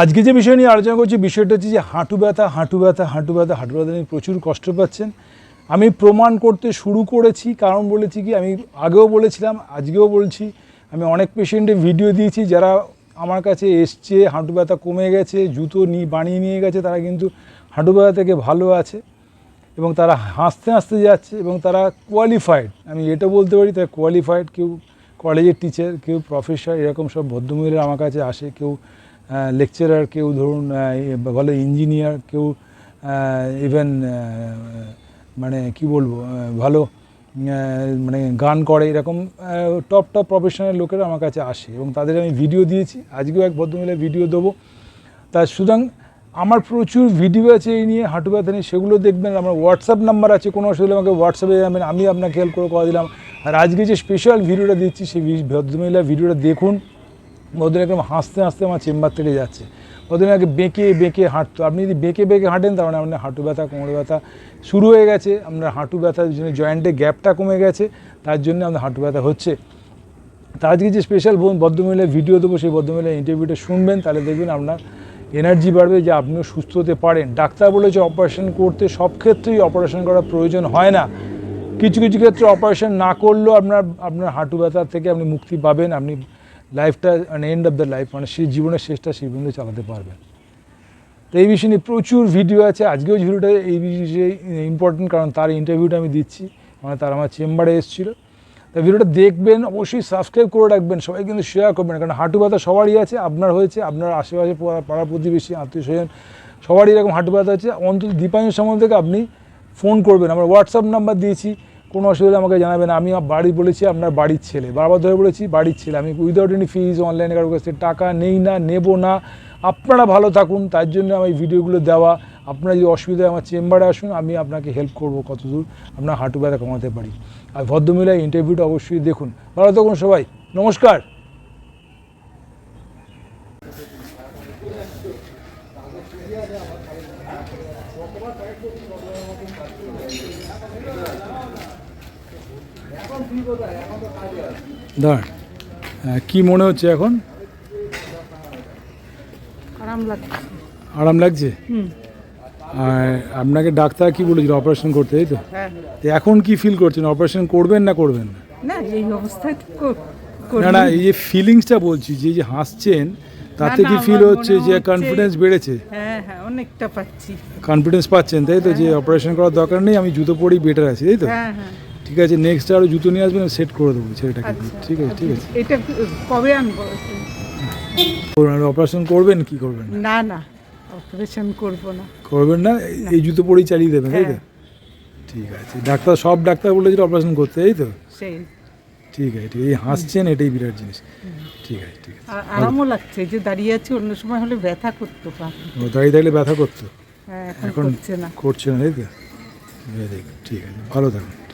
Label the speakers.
Speaker 1: আজকে যে বিষয় নিয়ে আলোচনা করছি, বিষয়টা হচ্ছে যে হাঁটু ব্যথা হাঁটু ব্যথা হাঁটু ব্যথা হাঁটু ব্যথা নিয়ে প্রচুর কষ্ট পাচ্ছেন। আমি প্রমাণ করতে শুরু করেছি, কারণ বলেছি কি, আমি আগেও বলেছিলাম, আজকেও বলছি, আমি অনেক পেশেন্টের ভিডিও দিয়েছি, যারা আমার কাছে এসছে, হাঁটু ব্যথা কমে গেছে, জুতো নিয়ে বানিয়ে নিয়ে গেছে, তারা কিন্তু হাঁটু ব্যথা থেকে ভালো আছে এবং তারা হাসতে হাসতে যাচ্ছে এবং তারা কোয়ালিফাইড আমি এটা বলতে পারি, তারা কোয়ালিফাইড কেউ কলেজের টিচার কেউ প্রফেসর এরকম সব ভদ্রমহিলা আমার কাছে আসে, কেউ লেকচারার কেউ ধরুন ভালো ইঞ্জিনিয়ার কেউ ইভেন মানে কি বলব ভালো মানে গান করে, এরকম টপ টপ প্রফেশনাল লোকেরা আমার কাছে আসে এবং তাদের আমি ভিডিও দিয়েছি। আজকেও এক ভদ্রমহিলা ভিডিও দেবো। তা সুতরাং আমার প্রচুর ভিডিও আছে এই নিয়ে হাঁটু ব্যথা নিয়ে, সেগুলো দেখবেন। আমার হোয়াটসঅ্যাপ নাম্বার আছে, কোনো অসুবিধা আমাকে হোয়াটসঅ্যাপে যাবেন আমি আপনাকে হেল্প করে করে দিলাম। আর আজকে যে স্পেশাল ভিডিওটা দিচ্ছি, সেই ভদ্রমহিলা ভিডিওটা দেখুন। ওদের একদম হাসতে হাসতে আমার চেম্বার থেকে যাচ্ছে। ওদের আগে বেঁকে বেঁকে হাঁটতো। আপনি যদি বেঁকে বেঁকে হাঁটেন, তার মানে আপনার হাঁটু ব্যথা, কোমর ব্যথা শুরু হয়ে গেছে। আপনার হাঁটু ব্যথার জন্য জয়েন্টে গ্যাপটা কমে গেছে। তার জন্য আপনার হাঁটু ব্যথা হচ্ছে। তা আজকে যে স্পেশাল বোন ভদ্রমহিলার ভিডিও দেবো, সেই ভদ্রমহিলার ইন্টারভিউটা শুনবেন। তাহলে দেখবেন আপনার এনার্জি বাড়বে যে আপনিও সুস্থ হতে পারেন। ডাক্তার বলেছে অপারেশন করতে সব ক্ষেত্রেই অপারেশন করার প্রয়োজন হয় না। কিছু কিছু ক্ষেত্রে অপারেশন না করলেও আপনার আপনার হাঁটু ব্যথা থেকে আপনি মুক্তি পাবেন। আপনি লাইফটা মানে এন্ড অফ দ্য লাইফ মানে সেই জীবনের শেষটা সেই পর্যন্ত চালাতে পারবেন তো এই বিষয় নিয়ে প্রচুর ভিডিও আছে। আজকেও ভিডিওটা এই বিষয়ে ইম্পর্টেন্ট কারণ তার ইন্টারভিউটা আমি দিচ্ছি। মানে তার আমার চেম্বারে এসেছিল। তা ভিডিওটা দেখবেন, অবশ্যই সাবস্ক্রাইব করে রাখবেন। সবাই কিন্তু শেয়ার করবেন, কারণ হাঁটু ব্যথা সবারই আছে, আপনার হয়েছে, আপনার আশেপাশে পাড়া- প্রতিবেশী, আত্মীয় স্বজন, সবারই এরকম হাঁটু ব্যথা আছে অন্তত দীপায়ন সম্বন্ধে আপনি ফোন করবেন। আমার হোয়াটসঅ্যাপ নাম্বার দিয়েছি। কোনো অসুবিধা আমাকে জানাবেন। আমি বাড়ি বলেছি, আপনার বাড়ির ছেলে। বারবার ধরে বলেছি, বাড়ির ছেলে। আমি উইদাউট এনি ফিজ অনলাইনে কারোর কাছ টাকা নেই না, নেব না। আপনারা ভালো থাকুন, তার জন্য আমি ভিডিওগুলো দেওয়া। আপনার যদি অসুবিধা আমার চেম্বারে আসুন, আমি আপনাকে হেল্প করব কতদূর। আপনার হাঁটু ব্যথা কমাতে পারি। আর ভদ্রমহিলা ইন্টারভিউটা অবশ্যই দেখুন। ভালো থাকুন সবাই। নমস্কার। দাঁড় কি মনে হচ্ছে এখন?
Speaker 2: আরাম লাগছে।
Speaker 1: আর আপনাকে ডাক্তার কি বলেছিল অপারেশন করতে তাই তো?
Speaker 2: হ্যাঁ।
Speaker 1: এখন কি ফিল করছেন? অপারেশন করবেন না করবেন? না
Speaker 2: এই অবস্থায় তো।
Speaker 1: না না এই যে ফিলিংসটা বলছি যে যে হাসছেন তাতে কি ফিল হচ্ছে যে কনফিডেন্স বেড়েছে?
Speaker 2: হ্যাঁ হ্যাঁ অনেকটা পাচ্ছি।
Speaker 1: কনফিডেন্স পাচ্ছেন তাই তো? যে অপারেশন করার দরকার নেই আমি জুতো পরেই বেটার আছি তাই তো?
Speaker 2: হ্যাঁ হ্যাঁ।
Speaker 1: ঠিক আছে নেক্সট আরও জুতো নিয়ে আসবেন সেট করে দেবো ছেলেটাকে।
Speaker 2: আচ্ছা।
Speaker 1: ঠিক আছে ঠিক আছে।
Speaker 2: এটা কবে আনব?
Speaker 1: অপারেশন করবেন কি করবেন না?
Speaker 2: না অপারেশন করব না।
Speaker 1: করবেন না এই- জুতো পরেই চালিয়ে দেবেন তাই তো?
Speaker 2: হ্যাঁ।
Speaker 1: ঠিক আছে ডাক্তার সব ডাক্তার বলেছিল অপারেশন করতে তাই তো?
Speaker 2: সেই।
Speaker 1: ঠিক আছে ঠিক এই হাসছেন এটাই বিরাট জিনিস। ঠিক আছে ঠিক আছে।
Speaker 2: আর আরামও লাগছে যে দাঁড়িয়ে আছে অন্য সময় হলে ব্যথা করতো
Speaker 1: দাঁড়িয়ে থাকলে ব্যথা করতো?
Speaker 2: হ্যাঁ এখন
Speaker 1: এখন
Speaker 2: করছে না।
Speaker 1: করছে না তাই তো? ঠিক আছে ভালো থাকুন।